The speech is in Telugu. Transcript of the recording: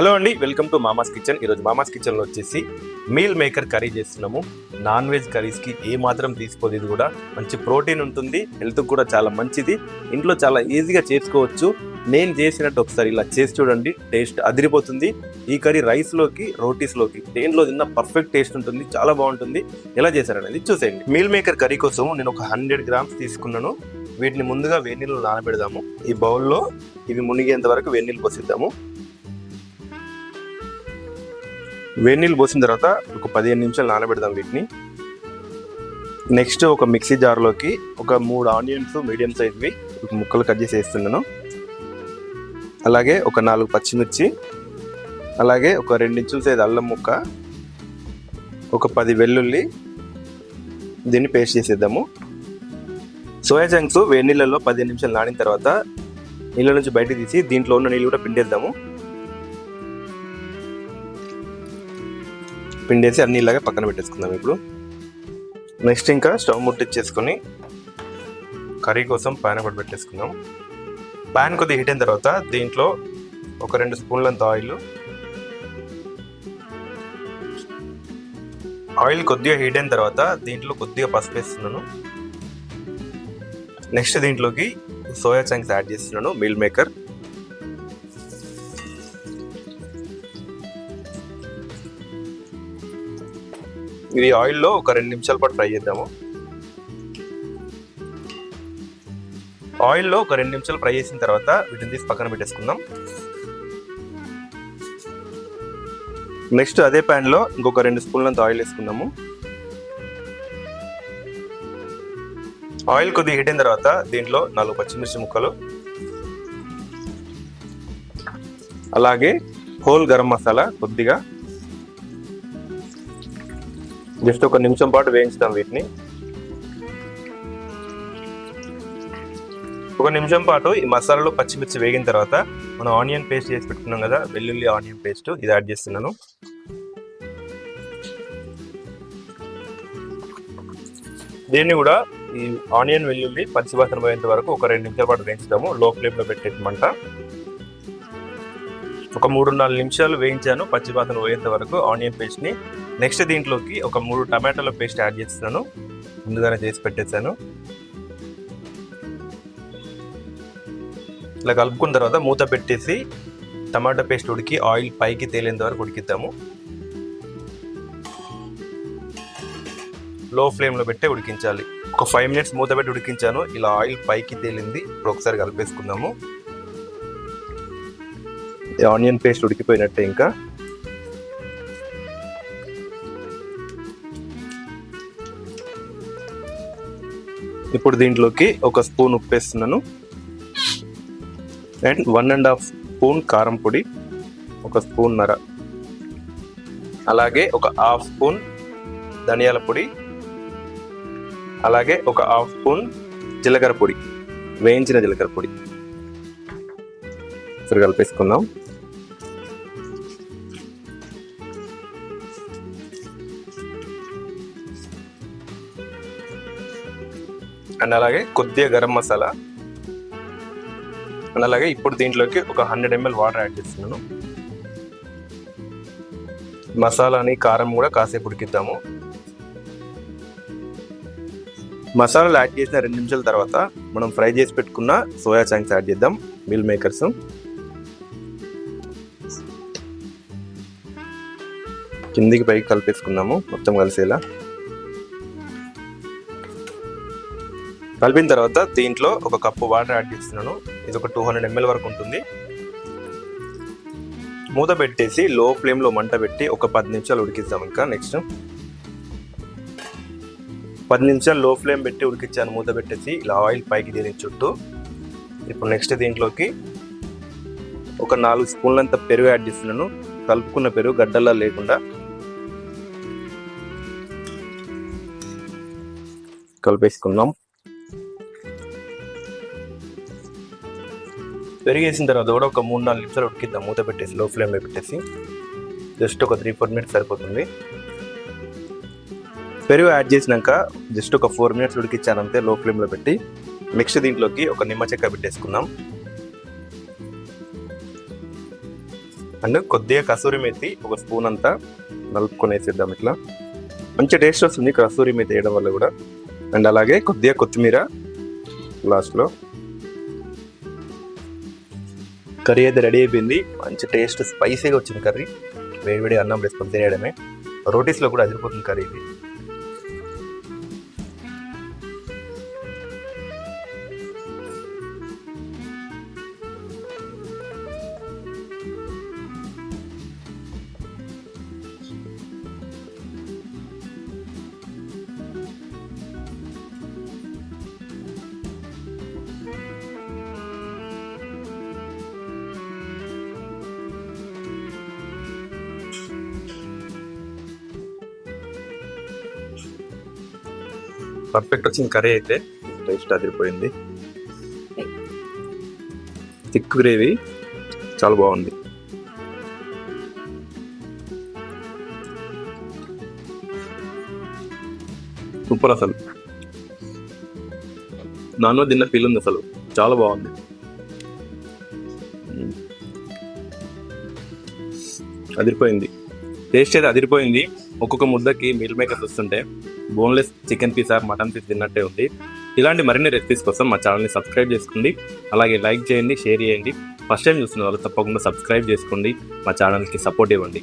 హలో అండి వెల్కమ్ టు మామాస్ కిచెన్. ఈరోజు మామాస్ కిచెన్లో వచ్చేసి మీల్ మేకర్ కర్రీ చేస్తున్నాము. నాన్ వెజ్ కర్రీస్కి ఏ మాత్రం తీసుకోలేదు కూడా. మంచి ప్రోటీన్ ఉంటుంది హెల్త్కి కూడా చాలా మంచిది. ఇంట్లో చాలా ఈజీగా చేసుకోవచ్చు. నేను చేసినట్టు ఒకసారి ఇలా చేసి చూడండి టేస్ట్ అదిరిపోతుంది. ఈ కర్రీ రైస్లోకి రోటీస్లోకి దేంట్లో తిన్న పర్ఫెక్ట్ టేస్ట్ ఉంటుంది చాలా బాగుంటుంది. ఎలా చేశారనేది చూసేయండి. మీల్ మేకర్ కర్రీ కోసం నేను ఒక హండ్రెడ్ గ్రామ్స్ తీసుకున్నాను. వీటిని ముందుగా వేడి నీళ్ళు నానబెడదాము. ఈ బౌల్లో ఇవి మునిగేంత వరకు వేడి నీళ్ళు పోసిద్దాము. వేడి నీళ్ళు పోసిన తర్వాత ఒక పదిహేను నిమిషాలు నానబెడదాం వీటిని. నెక్స్ట్ ఒక మిక్సీ జార్లోకి ఒక మూడు ఆనియన్స్ మీడియం సైజ్వి ముక్కలు కట్ చేసి వేస్తున్నాను. అలాగే ఒక నాలుగు పచ్చిమిర్చి అలాగే ఒక రెండించుల సైజ్ అల్లం ముక్క ఒక పది వెల్లుల్లి దీన్ని పేస్ట్ చేసేద్దాము. సోయా చంక్స్ వేడి నీళ్ళలో పదిహేను నిమిషాలు నానిన తర్వాత నీళ్ళ నుంచి బయటకు తీసి దీంట్లో ఉన్న నీళ్ళు కూడా పిండేద్దాము. పిండేసి అన్ని ఇలాగే పక్కన పెట్టేసుకుందాం ఇప్పుడు. నెక్స్ట్ ఇంకా స్టవ్ ముట్టించేసుకొని కర్రీ కోసం ప్యాన్ ఒకటి పెట్టేసుకుందాం. ప్యాన్ కొద్దిగా హీట్ అయిన తర్వాత దీంట్లో ఒక రెండు స్పూన్లంత ఆయిల్. ఆయిల్ కొద్దిగా హీట్ అయిన తర్వాత దీంట్లో కొద్దిగా పసుపు వేస్తున్నాను. నెక్స్ట్ దీంట్లోకి సోయా చంక్స్ యాడ్ చేస్తున్నాను మీల్ మేకర్ ఇది ఆయిల్లో ఒక రెండు నిమిషాల పాటు ఫ్రై చేద్దాము. ఆయిల్లో ఒక రెండు నిమిషాలు ఫ్రై చేసిన తర్వాత వీటిని తీసి పక్కన పెట్టేసుకుందాం. నెక్స్ట్ అదే ప్యాన్లో ఇంకొక రెండు స్పూన్లంత ఆయిల్ వేసుకుందాము. ఆయిల్ కొద్దిగా హీట్ అయిన తర్వాత దీంట్లో నాలుగు పచ్చిమిర్చి ముక్కలు అలాగే హోల్ గరం మసాలా కొద్దిగా జస్ట్ ఒక నిమిషం పాటు వేయించుతాం వీటిని. ఒక నిమిషం పాటు ఈ మసాలాలో పచ్చిమిర్చి వేగిన తర్వాత మనం ఆనియన్ పేస్ట్ చేసి పెట్టుకున్నాం కదా వెల్లుల్లి ఆనియన్ పేస్ట్ ఇది యాడ్ చేస్తున్నాను. దీన్ని కూడా ఈ ఆనియన్ వెల్లుల్లి పచ్చివాసన పోయేంత వరకు ఒక రెండు నిమిషాల పాటు వేయించుతాము. లో ఫ్లేమ్లో పెట్టేసి మంట. ఒక మూడు నాలుగు నిమిషాలు వేయించాను పచ్చివాసన పోయేంత వరకు ఆనియన్ పేస్ట్ని. నెక్స్ట్ దీంట్లోకి ఒక మూడు టమాటాల పేస్ట్ యాడ్ చేస్తున్నాను. ముందుగానే చేసి పెట్టేశాను. ఇలా కలుపుకున్న తర్వాత మూత పెట్టేసి టమాటా పేస్ట్ ఉడికి ఆయిల్ పైకి తేలేంత వరకు ఉడికిద్దాము. లో ఫ్లేమ్లో పెట్టి ఉడికించాలి. ఒక ఫైవ్ మినిట్స్ మూత పెట్టి ఉడికించాను. ఇలా ఆయిల్ పైకి తేలింది. ఇప్పుడు ఒకసారి కలిపేసుకుందాము. ఆనియన్ పేస్ట్ ఉడికిపోయినట్టే ఇంకా. ఇప్పుడు దీంట్లోకి ఒక స్పూన్ ఉప్పు వేస్తున్నాను and one and half spoon కారం పొడి ఒక స్పూన్ నర. అలాగే ఒక హాఫ్ స్పూన్ ధనియాల పొడి అలాగే ఒక హాఫ్ స్పూన్ జీలకర్ర పొడి వేయించిన జీలకర్ర పొడి. ఇప్పుడు కలిపేసుకుందాం. అండ్ అలాగే కొద్దిగా గరం మసాలా. అండ్ అలాగే ఇప్పుడు దీంట్లోకి ఒక హండ్రెడ్ ఎంఎల్ వాటర్ యాడ్ చేస్తున్నాను. మసాలాని కారం కూడా కాసేపు ఉడికిద్దాము. మసాలాలు యాడ్ చేసిన రెండు నిమిషాల తర్వాత మనం ఫ్రై చేసి పెట్టుకున్న సోయా చాంక్స్ యాడ్ చేద్దాం మిల్ మేకర్స్ కిందికి పైకి కలిపేసుకుందాము మొత్తం కలిసేలా. కలిపిన తర్వాత దీంట్లో ఒక కప్పు వాటర్ యాడ్ చేస్తున్నాను. ఇది ఒక టూ హండ్రెడ్ ఎంఎల్ వరకు ఉంటుంది. మూత పెట్టేసి లో ఫ్లేమ్లో మంట పెట్టి ఒక పది నిమిషాలు ఉడికిద్దాం ఇంకా నెక్స్ట్. పది నిమిషాలు లో ఫ్లేమ్ పెట్టి ఉడికించాను మూత పెట్టేసి ఇలా ఆయిల్ పైకి దీని చుట్టూ. ఇప్పుడు నెక్స్ట్ దీంట్లోకి ఒక నాలుగు స్పూన్లంత పెరుగు యాడ్ చేస్తున్నాను. కలుపుకున్న పెరుగు గడ్డల్లా లేకుండా. కలిపేసుకుందాం. పెరిగేసిన తర్వాత కూడా ఒక మూడు నాలుగు నిమిషాలు ఉడికిద్దాం. మూత పెట్టేసి లో ఫ్లేమ్లో పెట్టేసి. జస్ట్ ఒక త్రీ ఫోర్ మినిట్స్ సరిపోతుంది. పెరుగు యాడ్ చేసినాక జస్ట్ ఒక ఫోర్ మినిట్స్ ఉడికిచ్చానంతే లో ఫ్లేమ్లో పెట్టి మిక్స్ దీంట్లోకి ఒక నిమ్మ చెక్క పెట్టేసుకుందాం. అండ్ కొద్దిగా కసూరి మేతి ఒక స్పూన్ అంతా నలుపుకొని వేసేద్దాం ఇట్లా. మంచి టేస్ట్ వస్తుంది కసూరి మేతి వేయడం వల్ల కూడా. అండ్ అలాగే కొద్దిగా కొత్తిమీర లాస్ట్లో. కర్రీ అయితే రెడీ అయిపోయింది. మంచి టేస్ట్ స్పైసీగా వచ్చింది కర్రీ. వేడి వేడి అన్నం వేసుకొని తినేయడమే. రోటీస్లో కూడా అదిరిపోతుంది కర్రీ. ఇది పర్ఫెక్ట్ వచ్చింది కర్రీ అయితే టేస్ట్ అదిరిపోయింది. థిక్ గ్రేవీ చాలా బాగుంది. సూపర్ అసలు. నాన్న తిన్న ఫీల్ ఉంది అసలు. చాలా బాగుంది. Hmm. అదిరిపోయింది. టేస్ట్ అయితే అదిరిపోయింది. ఒక్కొక్క ముద్దకి మీల్ మేకర్స్ వస్తుంటే boneless chicken piece or mutton piece తిన్నట్టే ఉంది. ఇలాంటి మరిన్ని రెసిపీస్ కోసం మా ఛానల్ని సబ్స్క్రైబ్ చేసుకోండి. అలాగే లైక్ చేయండి షేర్ చేయండి. ఫస్ట్ టైం చూస్తున్న వాళ్ళు తప్పకుండా సబ్స్క్రైబ్ చేసుకోండి. మా ఛానల్కి సపోర్ట్ ఇవ్వండి.